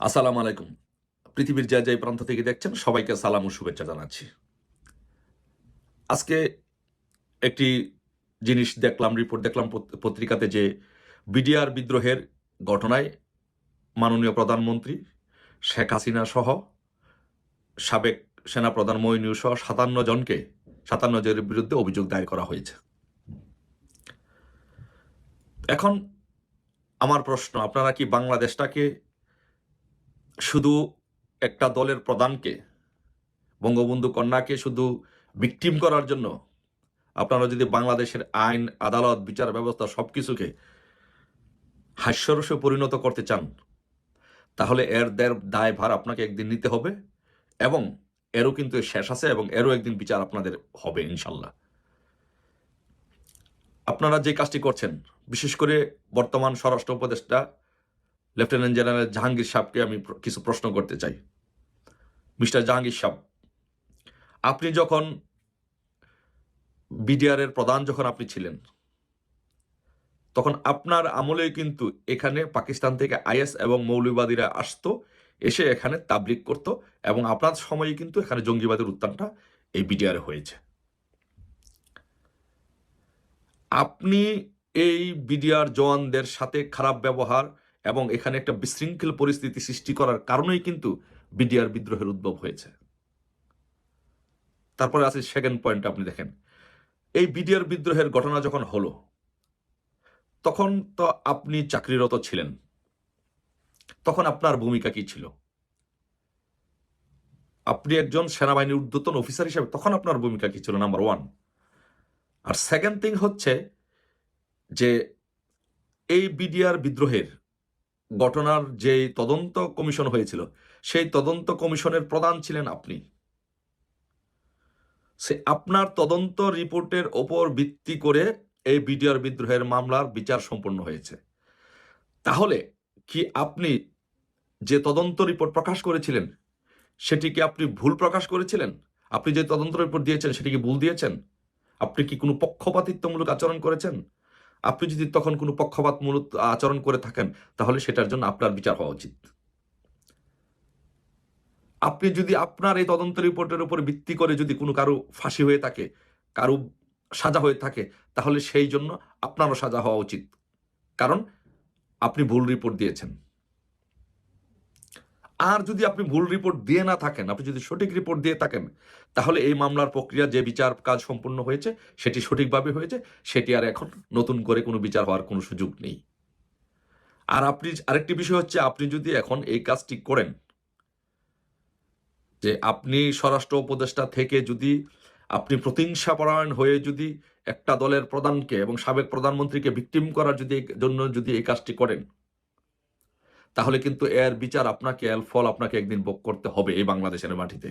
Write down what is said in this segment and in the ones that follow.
আসসালামু আলাইকুম। পৃথিবীর যে যে প্রান্ত থেকে দেখছেন, সবাইকে সালাম ও শুভেচ্ছা জানাচ্ছি। আজকে একটি জিনিস দেখলাম রিপোর্ট দেখলাম, পত- পত্রিকাতে যে বিডিআর বিদ্রোহের ঘটনায় মাননীয় প্রধানমন্ত্রী শেখ হাসিনা সহ সাবেক সেনাপ্রধান মইনুর সহ সাতান্ন জনকে, সাতান্ন জনের বিরুদ্ধে অভিযোগ দায়ের করা হয়েছে। এখন আমার প্রশ্ন, আপনারা কি বাংলাদেশটাকে শুধু একটা দলের প্রধানকে, বঙ্গবন্ধু কন্যাকে শুধু ভিকটিম করার জন্য, আপনারা যদি বাংলাদেশের আইন, আদালত, বিচার ব্যবস্থা সব কিছুকে হাস্যরসে পরিণত করতে চান, তাহলে এর দের দায়ভার আপনাকে একদিন নিতে হবে এবং এরও কিন্তু শেষ আছে এবং এরও একদিন বিচার আপনাদের হবে ইনশাল্লাহ। আপনারা যে কাজটি করছেন, বিশেষ করে বর্তমান স্বরাষ্ট্র উপদেষ্টা লেফটেন্যান্ট জেনারেল জাহাঙ্গীর সাহেবকে আমি কিছু প্রশ্ন করতে চাই। মিস্টার জাহাঙ্গীর সাহেব আপনি যখন বিডিআর এর প্রধান যখন আপনি ছিলেন, তখন আপনার আমলে কিন্তু এখানে পাকিস্তান থেকে আইএস এবং মৌলবাদীরা আসতো, এসে এখানে তাবলিক করত এবং আপনার সময়ে কিন্তু এখানে জঙ্গিবাদের উত্থানটা এই বিডিআর হয়েছে। আপনি এই বিডিআর জওয়ানদের সাথে খারাপ ব্যবহার এবং এখানে একটা বিশৃঙ্খল পরিস্থিতি সৃষ্টি করার কারণেই কিন্তু বিডিআর বিদ্রোহের উদ্ভব হয়েছে। তারপরে আছে সেকেন্ড পয়েন্ট আপনি দেখেন। এই বিডিআর বিদ্রোহের ঘটনা যখন হলো, তখন তো আপনি চাকরিরত ছিলেন। তখন আপনার ভূমিকা কি ছিল? আপনি একজন সেনাবাহিনীর ঊর্ধ্বতন অফিসার হিসেবে, তখন আপনার ভূমিকা কি ছিল নাম্বার ওয়ান আর সেকেন্ড থিং হচ্ছে যে, এই বিডিআর বিদ্রোহের ঘটনার যে তদন্ত কমিশন হয়েছিল, সেই তদন্ত কমিশনের প্রধান ছিলেন আপনি। সে আপনার তদন্ত রিপোর্টের ওপর ভিত্তি করে এই বিডিআর বিদ্রোহের মামলার বিচার সম্পন্ন হয়েছে। তাহলে কি আপনি যে তদন্ত রিপোর্ট প্রকাশ করেছিলেন, সেটি কি আপনি ভুল প্রকাশ করেছিলেন? আপনি যে তদন্ত রিপোর্ট দিয়েছেন, সেটি কি ভুল দিয়েছেন? আপনি কি কোনো পক্ষপাতিত্বমূলক আচরণ করেছেন? আপনি যদি তখন কোনো পক্ষপাতমূলক আচরণ করে থাকেন, তাহলে সেটার জন্য আপনার বিচার হওয়া উচিত। আপনি যদি আপনার এই তদন্ত রিপোর্টের উপর ভিত্তি করে যদি কোনো কারও ফাঁসি হয়ে থাকে, কারও সাজা হয়ে থাকে, তাহলে সেই জন্য আপনারও সাজা হওয়া উচিত। কারণ আপনি ভুল রিপোর্ট দিয়েছেন। আর যদি আপনি ভুল রিপোর্ট দিয়ে না থাকেন, আপনি যদি সঠিক রিপোর্ট দিয়ে থাকেন, তাহলে এই মামলার প্রক্রিয়া যে বিচার কাজ সম্পূর্ণ হয়েছে, সেটি সঠিকভাবে হয়েছে, সেটি আর এখন নতুন করে কোনো বিচার হওয়ার কোনো সুযোগ নেই। আর আপনি, আরেকটি বিষয় হচ্ছে, আপনি যদি এখন এই কাজটি করেন, যে আপনি স্বরাষ্ট্র উপদেষ্টা থেকে যদি আপনি প্রতিহিংসা পরায়ণ হয়ে যদি একটা দলের প্রধানকে এবং সাবেক প্রধানমন্ত্রীকে ভিক্টিম করার যদি, জন্য যদি এই কাজটি করেন তাহলে কিন্তু এর বিচার আপনাকে, এর ফল আপনাকে একদিন ভোগ করতে হবে এই বাংলাদেশের মাটিতে।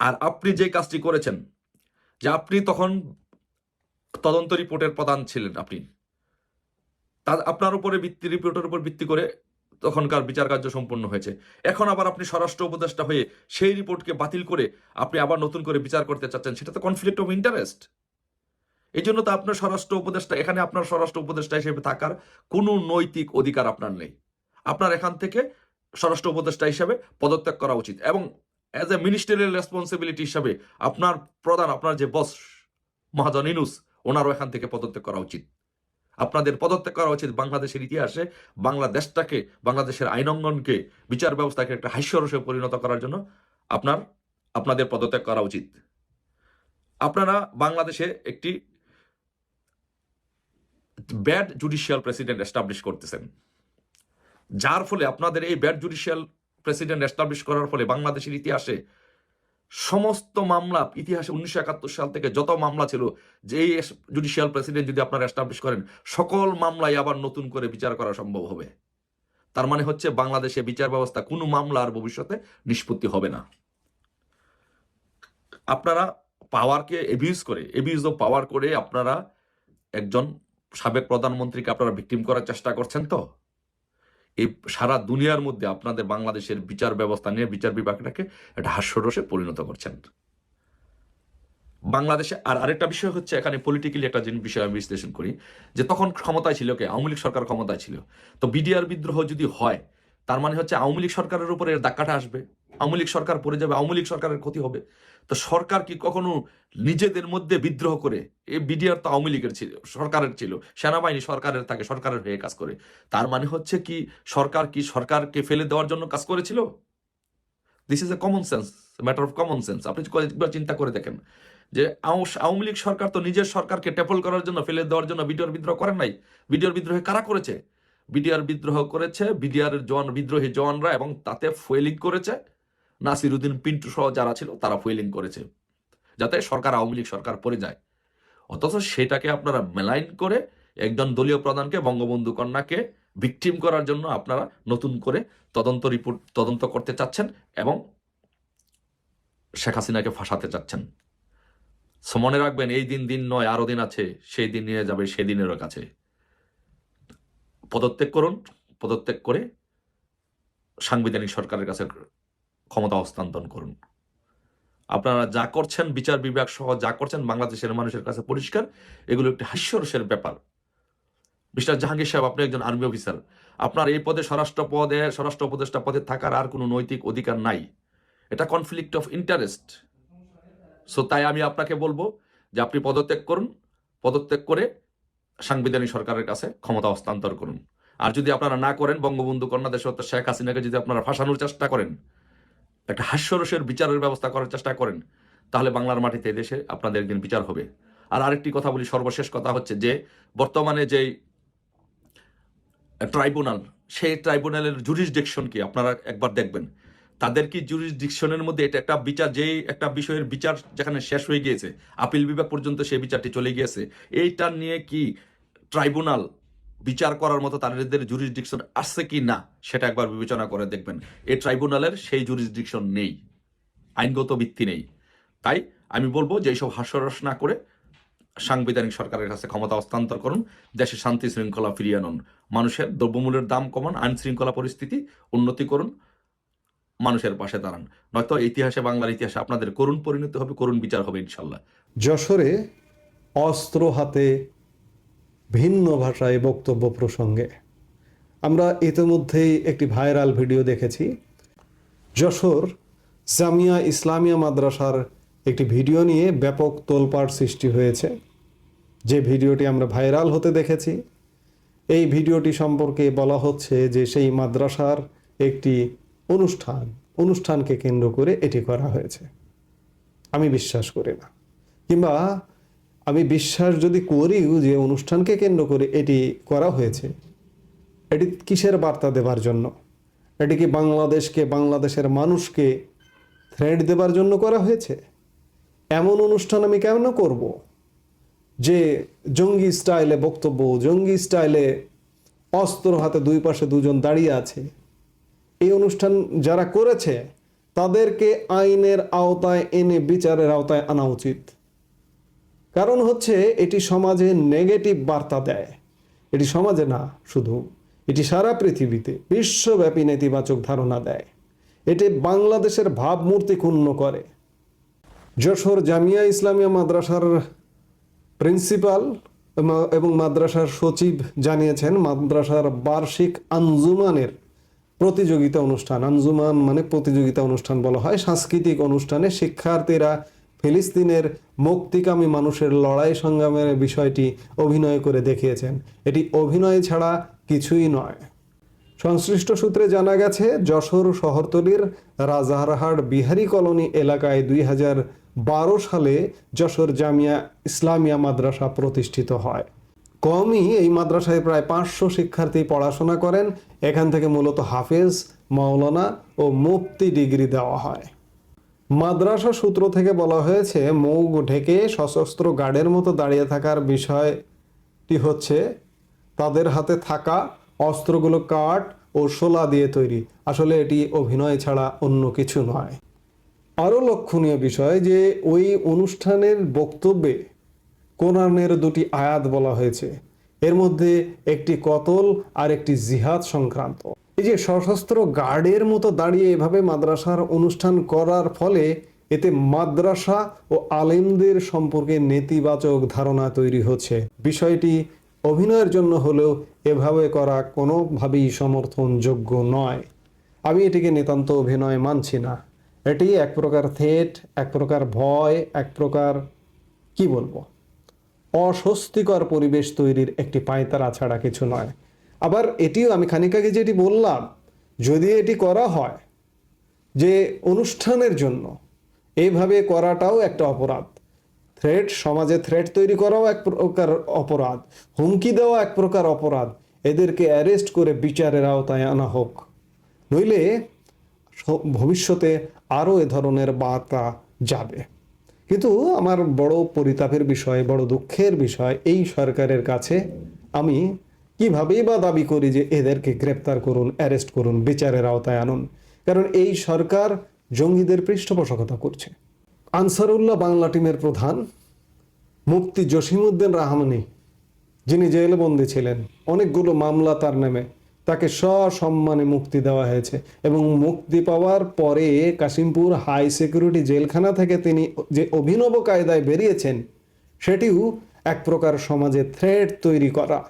আর আপনি যে কাজটি করেছেন, যে আপনি তখন তদন্ত রিপোর্টের প্রধান ছিলেন আপনি, তা আপনার উপরে ভিত্তি, রিপোর্টের উপর ভিত্তি করে তখনকার বিচার কার্য সম্পন্ন হয়েছে। এখন আবার আপনি স্বরাষ্ট্র উপদেষ্টা হয়ে সেই রিপোর্টকে বাতিল করে আপনি আবার নতুন করে বিচার করতে চাচ্ছেন, সেটা তো কনফ্লিক্ট অফ ইন্টারেস্ট এই জন্য তো আপনার স্বরাষ্ট্র উপদেষ্টা, এখানে আপনার স্বরাষ্ট্র উপদেষ্টা হিসেবে থাকার কোনো নৈতিক অধিকার আপনার নেই। আপনার এখান থেকে স্বরাষ্ট্র উপদেষ্টা হিসাবে পদত্যাগ করা উচিত। এবং অ্যাজ এ মিনিস্টারিয়াল রেসপন্সিবিলিটি হিসাবে আপনার প্রধান, আপনার যে বস মহাজন ইনুস, ওনারও এখান থেকে পদত্যাগ করা উচিত। আপনাদের পদত্যাগ করা উচিত বাংলাদেশের ইতিহাসে, বাংলাদেশটাকে, বাংলাদেশের আইনঙ্গনকে বিচার ব্যবস্থাকে একটা হাস্যরসে পরিণত করার জন্য আপনার, আপনাদের পদত্যাগ করা উচিত। আপনারা বাংলাদেশে একটি ব্যাড জুডিশিয়াল প্রেসিডেন্ট এস্টাবলিশ করতেছেন। যার ফলে আপনাদের এই ব্যাড জুডিশিয়াল প্রেসিডেন্ট এস্টাবলিশ করার ফলে বাংলাদেশের ইতিহাসে সমস্ত মামলা ইতিহাসে উনিশশো একাত্তর সাল থেকে যত মামলা ছিল, যে এই জুডিশিয়াল প্রেসিডেন্ট যদি আপনারা এস্টাবলিশ করেন, সকল মামলায় আবার নতুন করে বিচার করা সম্ভব হবে। তার মানে হচ্ছে বাংলাদেশে বিচার ব্যবস্থা কোনো মামলা আর ভবিষ্যতে নিষ্পত্তি হবে না। আপনারা পাওয়ারকে এবিউজ করে এবিউজ অফ পাওয়ার করে আপনারা একজন সাবেক প্রধানমন্ত্রীকে আপনারা ভিকটিম করার চেষ্টা করছেন তো? এই সারা দুনিয়ার মধ্যে আপনাদের বাংলাদেশের বিচার ব্যবস্থা নিয়ে বিচার বিভাগটাকে একটা হাস্যরসে পরিণত করছেন। বাংলাদেশে আর আরেকটা বিষয় হচ্ছে এখানে পলিটিক্যালি একটা জিনিস বিষয় আমি বিশ্লেষণ করি, যে তখন ক্ষমতায় ছিল কে? আওয়ামী লীগ সরকার ক্ষমতায় ছিল। তো বিডিআর বিদ্রোহ যদি হয়, তার মানে হচ্ছে আওয়ামী লীগ সরকারের উপরে এর ধাক্কাটা আসবে। আওয়ামী সরকার পড়ে যাবে, আওয়ামী সরকারের ক্ষতি হবে। তো সরকার কি কখনো নিজেদের মধ্যে বিদ্রোহ করে? এই বিডিআর তো আওয়ামী লীগের ছিল, সরকারের ছিল, সেনাবাহিনী সরকারের থাকে, সরকারের হয়ে কাজ করে। তার মানে হচ্ছে কি, সরকার কি সরকারকে ফেলে দেওয়ার জন্য কাজ করেছিল? This is a common sense matter of common sense আপনি একবার চিন্তা করে দেখেন যে আও- আওয়ামী লীগ সরকার তো নিজের সরকারকে টেপল করার জন্য, ফেলে দেওয়ার জন্য বিডিআর বিদ্রোহ করেন নাই। বিডিআর বিদ্রোহে কারা করেছে? বিডিআর বিদ্রোহ করেছে বিডিআর জওয়ান বিদ্রোহী জওয়ানরা এবং তাতে ফুয়েলিং করেছে। নাসিরুদ্দিন পিন্টু সহ যারা ছিল, তারা ফুয়েলিং করেছে। যাতে সরকার, আওয়ামী লীগ সরকার পড়ে যায়। অথচ সেটাকে আপনারা মেলাইন করে একজন দলীয় প্রধানকে, বঙ্গবন্ধু কন্যাকে ভিকটিম করার জন্য আপনারা নতুন করে তদন্ত রিপোর্ট তদন্ত করতে চাচ্ছেন এবং শেখ হাসিনাকে ফাঁসাতে চাচ্ছেন। সো মনে রাখবেন, এই দিন দিন নয়, আরও দিন আছে, সেই দিন নিয়ে যাবে সেদিনেরও কাছে পদত্যাগ করুন, পদত্যাগ করে সাংবিধানিক সরকারের কাছে ক্ষমতা হস্তান্তর করুন। আপনারা যা করছেন, বিচার বিভাগ সহ যা করছেন, বাংলাদেশের মানুষের কাছে পরিষ্কার। এগুলো একটি হাস্যরসের ব্যাপার। মিস্টার জাহাঙ্গীর সাহেব, আপনি একজন আর্মি অফিসার। আপনার এই পদে স্বরাষ্ট্র পদে, স্বরাষ্ট্র উপদেষ্টা পদে থাকার আর কোনো নৈতিক অধিকার নাই। এটা কনফ্লিক্ট অফ ইন্টারেস্ট সো তাই আমি আপনাকে বলব যে আপনি পদত্যাগ করুন। পদত্যাগ করে সাংবিধানিক সরকারের কাছে ক্ষমতা হস্তান্তর করুন। আর যদি আপনারা না করেন, বঙ্গবন্ধু কন্যা দেশরত্ন শেখ হাসিনাকে যদি আপনারা ফাঁসানোর চেষ্টা করেন একটা হাস্যরসের বিচারের ব্যবস্থা করার চেষ্টা করেন, তাহলে বাংলার মাটিতে দেশে আপনাদের একদিন বিচার হবে। আর আরেকটি কথা বলি, সর্বশেষ কথা হচ্ছে যে, বর্তমানে যেই ট্রাইব্যুনাল, সেই ট্রাইব্যুনালের জুরিসডিকশন কি? আপনারা একবার দেখবেন। তাদের কি জুরিসডিকশনের মধ্যে এটা একটা বিচার, যেই একটা বিষয়ের বিচার যেখানে শেষ হয়ে গিয়েছে, আপিল বিভাগ পর্যন্ত সেই বিচারটি চলে গিয়েছে, এইটা নিয়ে কি ট্রাইব্যুনাল বিচার করার মতো তাদের জুরিসডিকশন আসছে কি না, সেটা একবার বিবেচনা করে দেখবেন। এই ট্রাইব্যুনালের সেই জুরিসডিকশন নেই, আইনগত ভিত্তি নেই। তাই আমি বলব যে এইসব হাস্যরস না করে সাংবিধানিক সরকারের কাছে ক্ষমতা হস্তান্তর করুন, দেশে শান্তি শৃঙ্খলা ফিরিয়ে আনুন। মানুষের দ্রব্যমূল্যের দাম কমান, আইন শৃঙ্খলা পরিস্থিতি উন্নতি করুন, মানুষের পাশে দাঁড়ান। নয়তো ইতিহাসে, বাংলার ইতিহাসে আপনাদের করুণ পরিণতি হবে, করুণ বিচার হবে ইনশাল্লাহ। যশোরে অস্ত্র হাতে ভিন্ন ভাষায় বক্তব্য প্রসঙ্গে। আমরা ইতিমধ্যেই একটি ভাইরাল ভিডিও দেখেছি। যশোর জামিয়া ইসলামিয়া মাদ্রাসার একটি ভিডিও নিয়ে ব্যাপক তোলপাড় সৃষ্টি হয়েছে। যে ভিডিওটি আমরা ভাইরাল হতে দেখেছি, এই ভিডিওটি সম্পর্কে বলা হচ্ছে যে সেই মাদ্রাসার একটি অনুষ্ঠান, অনুষ্ঠানকে কেন্দ্র করে এটি করা হয়েছে। আমি বিশ্বাস করি না। কিংবা আমি বিশ্বাস যদি করিও যে অনুষ্ঠানকে কেন্দ্র করে এটি করা হয়েছে, এটি কিসের বার্তা দেবার জন্য? এটি কি বাংলাদেশকে, বাংলাদেশের মানুষকে থ্রেড দেবার জন্য করা হয়েছে? এমন অনুষ্ঠান আমি কেন করব? যে জঙ্গি স্টাইলে বক্তব্য, জঙ্গি স্টাইলে অস্ত্র হাতে দুই পাশে দুজন দাঁড়িয়ে আছে। এই অনুষ্ঠান যারা করেছে, তাদেরকে আইনের আওতায় এনে, বিচারের আওতায় আনা উচিত। কারণ হচ্ছে এটি সমাজে নেগেটিভ বার্তা দেয়। এটি সমাজে না, শুধু এটি সারা পৃথিবীতে বিশ্বব্যাপী নেতিবাচক ধারণা দেয়। এটি বাংলাদেশের ভাবমূর্তি ক্ষুণ্ণ করে। যশোর জামিয়া ইসলামিয়া মাদ্রাসার প্রিন্সিপাল এবং- মাদ্রাসার সচিব জানিয়েছেন, মাদ্রাসার বার্ষিক আঞ্জুমানের প্রতিযোগিতা অনুষ্ঠান, আঞ্জুমান মানে প্রতিযোগিতা অনুষ্ঠান বলা হয়। সাংস্কৃতিক অনুষ্ঠানে শিক্ষার্থীরা ফিলিস্তিনের মুক্তিকামী মানুষের লড়াই সংগ্রামের বিষয়টি অভিনয় করে দেখিয়েছেন। এটি অভিনয় ছাড়া কিছুই নয়। সংশ্লিষ্ট সূত্রে জানা গেছে, যশোর শহরতলির রাজারহাট বিহারি কলোনি এলাকায় দুই হাজার বারো সালে যশোর জামিয়া ইসলামিয়া মাদ্রাসা প্রতিষ্ঠিত হয়। কমই এই মাদ্রাসায় প্রায় পাঁচশো শিক্ষার্থী পড়াশোনা করেন। এখান থেকে মূলত হাফেজ, মাওলানা ও মুফতি ডিগ্রি দেওয়া হয়। মাদ্রাসা সূত্র থেকে বলা হয়েছে মুখ ঢেকে সশস্ত্র গার্ডের মতো দাঁড়িয়ে থাকার বিষয়টি হচ্ছে তাদের হাতে থাকা অস্ত্রগুলো কাঠ ও শোলা দিয়ে তৈরি। আসলে এটি অভিনয় ছাড়া অন্য কিছু নয়। আরও লক্ষণীয় বিষয় যে, ওই অনুষ্ঠানের বক্তব্যে কোরআনের দুটি আয়াত বলা হয়েছে। এর মধ্যে একটি কতল আর একটি জিহাদ সংক্রান্ত। এই যে সশস্ত্র গার্ডের মতো দাঁড়িয়ে এভাবে মাদ্রাসার অনুষ্ঠান করার ফলে এতে মাদ্রাসা ও আলেমদের সম্পর্কে নেতিবাচক ধারণা তৈরি হচ্ছে। বিষয়টি অভিনয়ের জন্য হলেও এভাবে করা কোনোভাবেই সমর্থনযোগ্য নয়। আমি এটিকে নিতান্ত অভিনয় মানছি না। এটি এক প্রকার থেট, এক প্রকার ভয়, এক প্রকার, কি বলব? অস্বস্তিকর পরিবেশ তৈরির একটি পায়তারা ছাড়া কিছু নয়। আবার এটিও আমি খানিক আগে যেটি বললাম, যদি এটি করা হয় যে অনুষ্ঠানের জন্য এইভাবে করাটাও একটা অপরাধ। থ্রেট, সমাজে থ্রেট তৈরি করাও এক প্রকার অপরাধ, হুমকি দেওয়া এক প্রকার অপরাধ, এদেরকে অ্যারেস্ট করে বিচারের আওতায় আনা হোক। নইলে ভবিষ্যতে আরও এ ধরনের বার্তা যাবে। কিন্তু আমার বড় পরিতাপের বিষয়, বড় দুঃখের বিষয়, এই সরকারের কাছে আমি কিভাবেই বা দাবি করি যে এদেরকে গ্রেপ্তার করুন, অ্যারেস্ট করুন, বিচারের আওতায় আনুন। কারণ এই সরকার জঙ্গিদের পৃষ্ঠপোষকতা করছে। আনসারুল্লাহ বাংলা টিমের প্রধান মুফতি জসিমউদ্দিন রাহমানি, যিনি জেলবন্দি ছিলেন, অনেকগুলো মামলা তার নামে, তাকে সসম্মানে মুক্তি দেওয়া হয়েছে এবং মুক্তি পাওয়ার পরে কাশিমপুর হাই সিকিউরিটি জেলখানা থেকে তিনি যে অভিনব কায়দায় বেরিয়েছেন, সেটিও এক প্রকার সমাজে থ্রেড তৈরি করা।